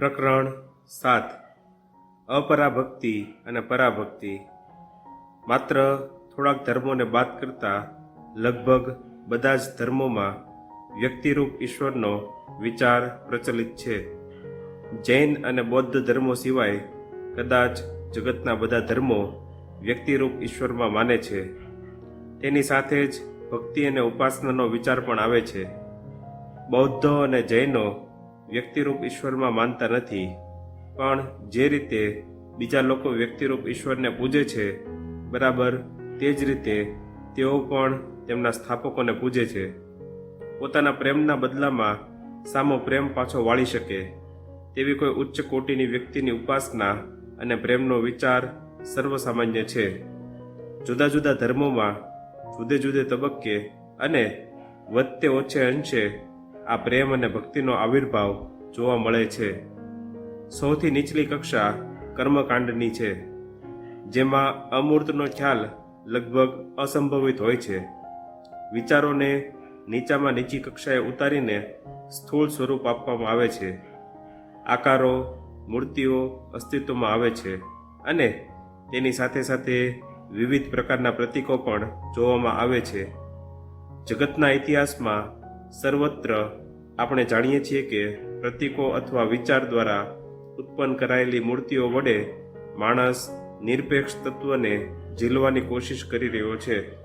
પ્રકરણ સાત. અપરાભક્તિ અને પરાભક્તિ. માત્ર થોડાક ધર્મોને બાદ કરતા લગભગ બધા જ ધર્મોમાં વ્યક્તિરૂપ ઈશ્વરનો વિચાર પ્રચલિત છે. જૈન અને બૌદ્ધ ધર્મો સિવાય કદાચ જગતના બધા ધર્મો વ્યક્તિરૂપ ઈશ્વરમાં માને છે. તેની સાથે જ ભક્તિ અને ઉપાસનાનો વિચાર પણ આવે છે. બૌદ્ધો અને જૈનો વ્યક્તિરૂપ ઈશ્વરમાં માનતા નથી. પણ જે રીતે બીજા લોકો વ્યક્તિરૂપ ઈશ્વરને પૂજે છે, બરાબર તે જ રીતે તેઓ પણ તેમના સ્થાપકોને પૂજે છે. પોતાના પ્રેમના બદલામાં સામો પ્રેમ પાછો વાળી શકે. તેવી કોઈ ઉચ્ચ કોટીની વ્યક્તિની ઉપાસના અને પ્રેમનો વિચાર સર્વસામાન્ય છે. જુદા જુદા ધર્મોમાં જુદે જુદે તબક્કે અને વધતે ઓછે અંશે આ પ્રેમ અને ભક્તિનો આવિર્ભાવ જોવા મળે છે. સૌથી નીચલી કક્ષા કર્મકાંડની છે, જેમાં અમૂર્તનો ખ્યાલ લગભગ અસંભવિત હોય છે. વિચારોને નીચામાં નીચી કક્ષાએ ઉતારીને સ્થૂળ સ્વરૂપ આપવામાં આવે છે. આકારો, મૂર્તિઓ અસ્તિત્વમાં આવે છે અને તેની સાથે સાથે વિવિધ પ્રકારના પ્રતીકો પણ જોવામાં આવે છે. જગતના ઇતિહાસમાં સર્વત્ર આપણે જાણીએ છીએ કે પ્રતીકો અથવા વિચાર દ્વારા ઉત્પન્ન કરાયેલી મૂર્તિઓ વડે માણસ નિરપેક્ષ તત્વને ઝીલવાની કોશિશ કરી રહ્યો છે.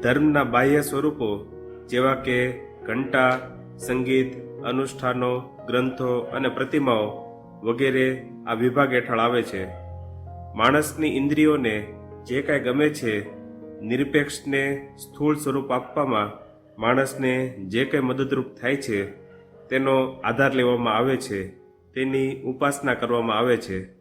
ધર્મના બાહ્ય સ્વરૂપો જેવા કે ઘંટા, સંગીત, અનુષ્ઠાનો, ગ્રંથો અને પ્રતિમાઓ વગેરે આ વિભાગ હેઠળ આવે છે. માણસની ઇન્દ્રિયોને જે કાંઈ ગમે છે, નિરપેક્ષને સ્થૂળ સ્વરૂપ આપવામાં માણસને જે કંઈ મદદરૂપ થાય છે, તેનો આધાર લેવામાં આવે છે, તેની ઉપાસના કરવામાં આવે છે.